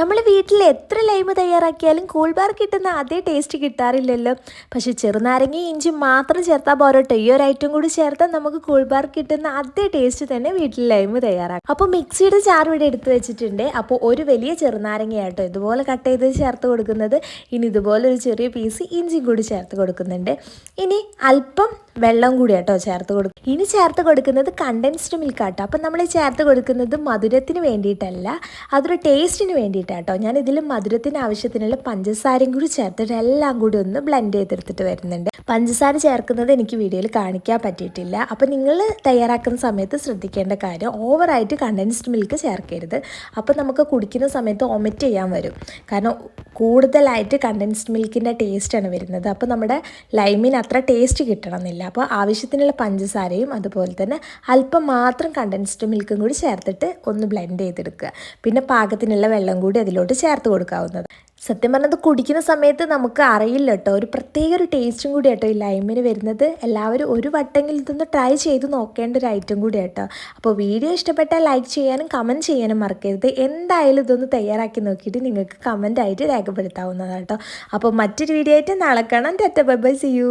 നമ്മൾ വീട്ടിൽ എത്ര ലൈമ് തയ്യാറാക്കിയാലും കൂൾ ബാർ കിട്ടുന്ന അതേ ടേസ്റ്റ് കിട്ടാറില്ലല്ലോ. പക്ഷേ ചെറുനാരങ്ങയും ഇഞ്ചി മാത്രം ചേർത്താൽ പോരട്ടെ ഈ ഒരു ഐറ്റം കൂടി ചേർത്താൽ നമുക്ക് കൂൾ ബാർ കിട്ടുന്ന അതേ ടേസ്റ്റ് തന്നെ വീട്ടിൽ ലൈമ് തയ്യാറാക്കാം. അപ്പോൾ മിക്സിയുടെ ചാർ ഇവിടെ എടുത്ത് വെച്ചിട്ടുണ്ട്. അപ്പോൾ ഒരു വലിയ ചെറുനാരങ്ങയാട്ടോ ഇതുപോലെ കട്ട് ചെയ്ത് ചേർത്ത് കൊടുക്കുന്നത്. ഇനി ഇതുപോലെ ഒരു ചെറിയ പീസ് ഇഞ്ചിയും കൂടി ചേർത്ത് കൊടുക്കുന്നുണ്ട്. ഇനി അല്പം വെള്ളം കൂടി കേട്ടോ ചേർത്ത് കൊടുക്കും ഇനി ചേർത്ത് കൊടുക്കുന്നത് കണ്ടൻസ്ഡ് മിൽക്ക് ആട്ടോ. അപ്പം നമ്മൾ ചേർത്ത് കൊടുക്കുന്നത് മധുരത്തിന് വേണ്ടിയിട്ടല്ല അതൊരു ടേസ്റ്റിന് വേണ്ടിയിട്ടാട്ടോ. ഞാൻ ഇതിൽ മധുരത്തിന് ആവശ്യത്തിനുള്ള പഞ്ചസാരയും കൂടി ചേർത്തിട്ട് എല്ലാം കൂടി ഒന്ന് ബ്ലെൻഡ് ചെയ്തെടുത്തിട്ട് വരുന്നുണ്ട്. പഞ്ചസാര ചേർക്കുന്നത് എനിക്ക് വീഡിയോയിൽ കാണിക്കാൻ പറ്റിയിട്ടില്ല. അപ്പോൾ നിങ്ങൾ തയ്യാറാക്കുന്ന സമയത്ത് ശ്രദ്ധിക്കേണ്ട കാര്യം ഓവറായിട്ട് കണ്ടൻസ്ഡ് മിൽക്ക് ചേർക്കരുത്. അപ്പോൾ നമുക്ക് കുടിക്കുന്ന സമയത്ത് ഒമിറ്റ് ചെയ്യാൻ വരും. കാരണം കൂടുതലായിട്ട് കണ്ടൻസ്ഡ് മിൽക്കിന്റെ ടേസ്റ്റാണ് വരുന്നത്. അപ്പോൾ നമ്മുടെ ലൈമിന് അത്ര ടേസ്റ്റ് കിട്ടണമെന്നില്ല. അപ്പോൾ ആവശ്യത്തിനുള്ള പഞ്ചസാരയും അതുപോലെ തന്നെ അല്പം മാത്രം കണ്ടൻസ്ഡ് മിൽക്കും കൂടി ചേർത്തിട്ട് ഒന്ന് ബ്ലെൻഡ് ചെയ്തെടുക്കുക. പിന്നെ പാകത്തിനുള്ള വെള്ളം കൂടി അതിലോട്ട് ചേർത്ത് കൊടുക്കാവുന്നത് സത്യം പറഞ്ഞത് കുടിക്കുന്ന സമയത്ത് നമുക്ക് അറിയില്ല കേട്ടോ ഒരു പ്രത്യേക ഒരു ടേസ്റ്റും കൂടി കേട്ടോ ഈ ലൈമിന് വരുന്നത്. എല്ലാവരും ഒരു വട്ടെങ്കിൽ ഇതൊന്ന് ട്രൈ ചെയ്ത് നോക്കേണ്ട ഒരു ഐറ്റം കൂടി കേട്ടോ അപ്പോൾ വീഡിയോ ഇഷ്ടപ്പെട്ടാൽ ലൈക്ക് ചെയ്യാനും കമന്റ് ചെയ്യാനും മറക്കരുത്. എന്തായാലും ഇതൊന്ന് തയ്യാറാക്കി നോക്കിയിട്ട് നിങ്ങൾക്ക് കമന്റ് ആയിട്ട് രേഖപ്പെടുത്താവുന്നതാണ് കേട്ടോ അപ്പോൾ മറ്റൊരു വീഡിയോ ആയിട്ട് നാളെ കാണാം. Bye bye C U